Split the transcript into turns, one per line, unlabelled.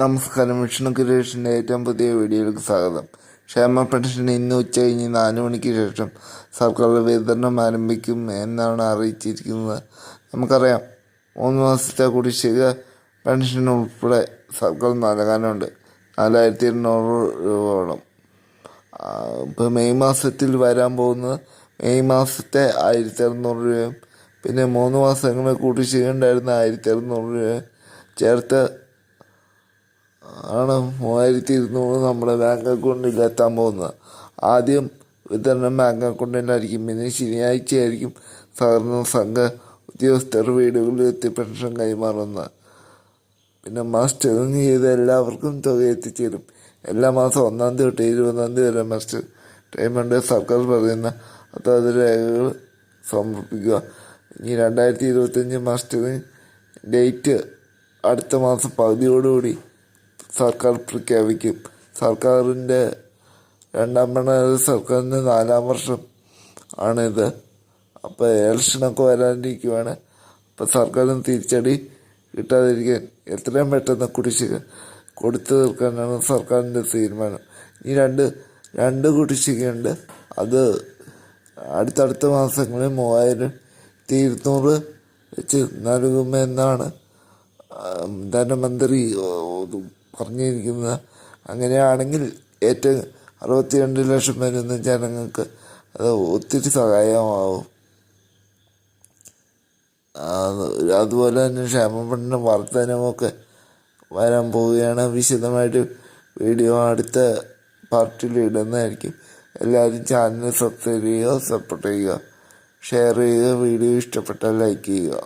നമസ്കാരം. വിഷ്ണു കുരേഷിന്റെ ഏറ്റവും പുതിയ വീഡിയോയിലേക്ക് സ്വാഗതം. ക്ഷേമ പെൻഷൻ ഇന്ന് ഉച്ച കഴിഞ്ഞ് നാല് മണിക്ക് ശേഷം സർക്കാർ വിതരണം ആരംഭിക്കും എന്നാണ് അറിയിച്ചിരിക്കുന്നത്. നമുക്കറിയാം മൂന്ന് മാസത്തെ കുടിശ്ശിക പെൻഷൻ ഉൾപ്പെടെ സർക്കാർ നൽകാനുണ്ട് നാലായിരത്തി എണ്ണൂറ് രൂപയോളം. ഇപ്പോൾ മെയ് മാസത്തിൽ വരാൻ പോകുന്നത് മെയ് മാസത്തെ ആയിരത്തി അറുന്നൂറ് രൂപയും പിന്നെ മൂന്ന് മാസങ്ങൾ കുടിശ്ശിക ഉണ്ടായിരുന്ന ആയിരത്തി അറുന്നൂറ് രൂപ ചേർത്ത് ആണ് മൂവായിരത്തി ഇരുന്നൂറ് നമ്മുടെ ബാങ്ക് അക്കൗണ്ടിൽ എത്താൻ പോകുന്നത്. ആദ്യം വിതരണം ബാങ്ക് അക്കൗണ്ടിലായിരിക്കും പിന്നെ ശനിയാഴ്ചയായിരിക്കും സഹകരണ സംഘ ഉദ്യോഗസ്ഥർ വീടുകളിൽ എത്തി പെൻഷൻ കൈമാറുന്നത്. പിന്നെ മാസ്റ്റർ ചെയ്ത് എല്ലാവർക്കും തുക എത്തിച്ചേരും. എല്ലാ മാസം ഒന്നാം തീയതി തൊട്ട് ഇരുപതാം തീയതി വരെ മാസ്റ്റർ ടൈമുണ്ട് സർക്കാർ പറയുന്ന അതാത് രേഖകൾ സമർപ്പിക്കുക. ഇനി രണ്ടായിരത്തി ഇരുപത്തഞ്ച് മാസ്റ്ററിങ് ഡേറ്റ് അടുത്ത മാസം പകുതിയോടുകൂടി സർക്കാർ പ്രഖ്യാപിക്കും. സർക്കാരിന്റെ രണ്ടാം പിണറായി സർക്കാരിന്റെ നാലാം വർഷം ആണിത്. അപ്പോൾ ഇലക്ഷനൊക്കെ വരാനിരിക്കുവാണ്. അപ്പോൾ സർക്കാരിന് തിരിച്ചടി കിട്ടാതിരിക്കാൻ എത്രയും പെട്ടെന്ന് കുടിശ്ശിക കൊടുത്തു തീർക്കാനാണ് സർക്കാരിന്റെ തീരുമാനം. ഈ രണ്ട് രണ്ട് കുടിശ്ശികയുണ്ട്. അത് അടുത്തടുത്ത മാസങ്ങളിൽ മൂവായിരം ഇരുന്നൂറ് വെച്ച് നൽകുമെന്നാണ് ധനമന്ത്രി പറഞ്ഞിരിക്കുന്നത് അങ്ങനെയാണെങ്കിൽ ഏറ്റവും അറുപത്തിരണ്ട് ലക്ഷം വരുന്ന ജനങ്ങൾക്ക് അത് ഒത്തിരി സഹായമാവും. അതുപോലെ തന്നെ ക്ഷേമപ്പെട്ട വർധനമൊക്കെ വരാൻ പോവുകയാണ്. വിശദമായിട്ട് വീഡിയോ അടുത്ത പാർട്ടിയിൽ ഇടുന്നതായിരിക്കും. എല്ലാവരും ചാനൽ സബ്സ്ക്രൈബ് ചെയ്യുക സപ്പോർട്ട് ചെയ്യുക ഷെയർ ചെയ്യുക വീഡിയോ ഇഷ്ടപ്പെട്ടാൽ ലൈക്ക് ചെയ്യുക.